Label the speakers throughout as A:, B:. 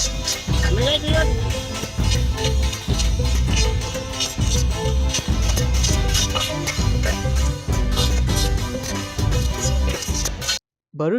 A: ભરૂચ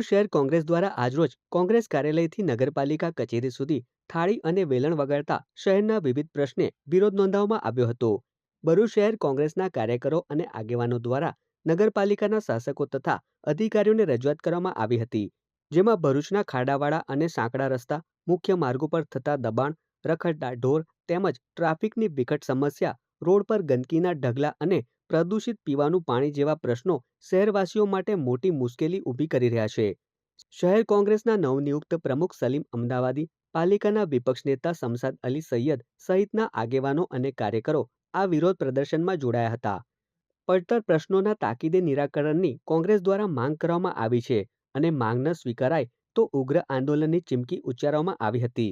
A: શહેર કોંગ્રેસ દ્વારા આજરોજ કોંગ્રેસ કાર્યાલયથી નગરપાલિકા કચેરી સુધી થાળી અને વેલણ વગાડતા શહેરના વિવિધ પ્રશ્ને વિરોધ નોંધાવવામાં આવ્યો હતો. ભરૂચ શહેર કોંગ્રેસના કાર્યકરો અને આગેવાનો દ્વારા નગરપાલિકાના શાસકો તથા અધિકારીઓને રજૂઆત કરવામાં આવી હતી, જેમાં ભરૂચના ખાડાવાળા અને સાંકડા રસ્તા મુખ્ય માર્ગો પર થતા દબાણ, રખડતા ઢોર તેમજ ટ્રાફિકની વિકટ સમસ્યા, રોડ પર ગંદકીના ઢગલા અને પ્રદૂષિત પીવાનું પાણી જેવા પ્રશ્નો શહેરવાસીઓ માટે મોટી મુશ્કેલી ઊભી કરી રહ્યા છે. શહેર કોંગ્રેસના નવનિયુક્ત પ્રમુખ સલીમ અમદાવાદી, પાલિકાના વિપક્ષ નેતા શમસાદ અલી સૈયદ સહિતના આગેવાનો અને કાર્યકરો આ વિરોધ પ્રદર્શનમાં જોડાયા હતા. પડતર પ્રશ્નોના તાકીદે નિરાકરણની કોંગ્રેસ દ્વારા માંગ કરવામાં આવી છે અને માંગ ન સ્વીકારાય તો ઉગ્ર આંદોલનની ચીમકી ઉચ્ચારવામાં આવી હતી.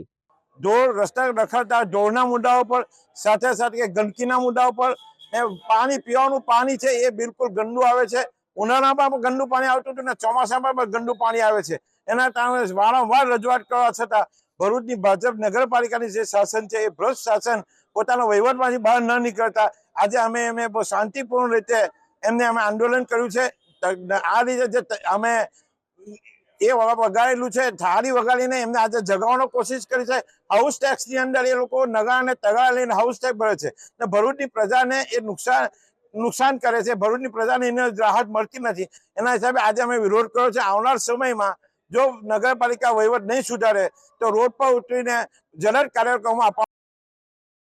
B: ઢોર રસ્તા રખડતા ઢોરના મુદ્દાઓ પર, સાથે સાથે ગંદકીના મુદ્દાઓ પર એ પાણી પીવાનું પાણી છે એ બિલકુલ ગંદુ આવે છે. ઉનાળામાં પણ ગંદુ પાણી આવતું હતું ને ચોમાસામાં પણ ગંદુ પાણી આવે છે. એના કારણે વારંવાર રજૂઆત કરવા છતાં ભરૂચની ભાજપ નગરપાલિકાની જે શાસન છે એ ભ્રષ્ટ શાસન પોતાના વહીવટમાંથી બહાર ન નીકળતા આજે અમે બહુ શાંતિપૂર્ણ રીતે એમને અમે આંદોલન કર્યું છે. આ રીતે જે અમે એ વગાડેલું છે, થાળી વગાડીને એમને આજે જગાવવાનો કોશિશ કરી છે. હાઉસ ટેક્સની અંદર એ લોકો નગા અને તગડા લઈને હાઉસ ટેક્સ ભરે છે. ને ભરૂચની પ્રજાને એ નુકસાન નુકસાન કરે છે. ભરૂચની પ્રજાને એને રાહત મળતી નથી. એના હિસાબે આજે અમે વિરોધ કર્યો છે. આવનાર સમયમાં જો નગરપાલિકા વહીવટ નહીં સુધારે, તો રોડ પર ઉતરીને જનર કાર્યક્રમો આપવા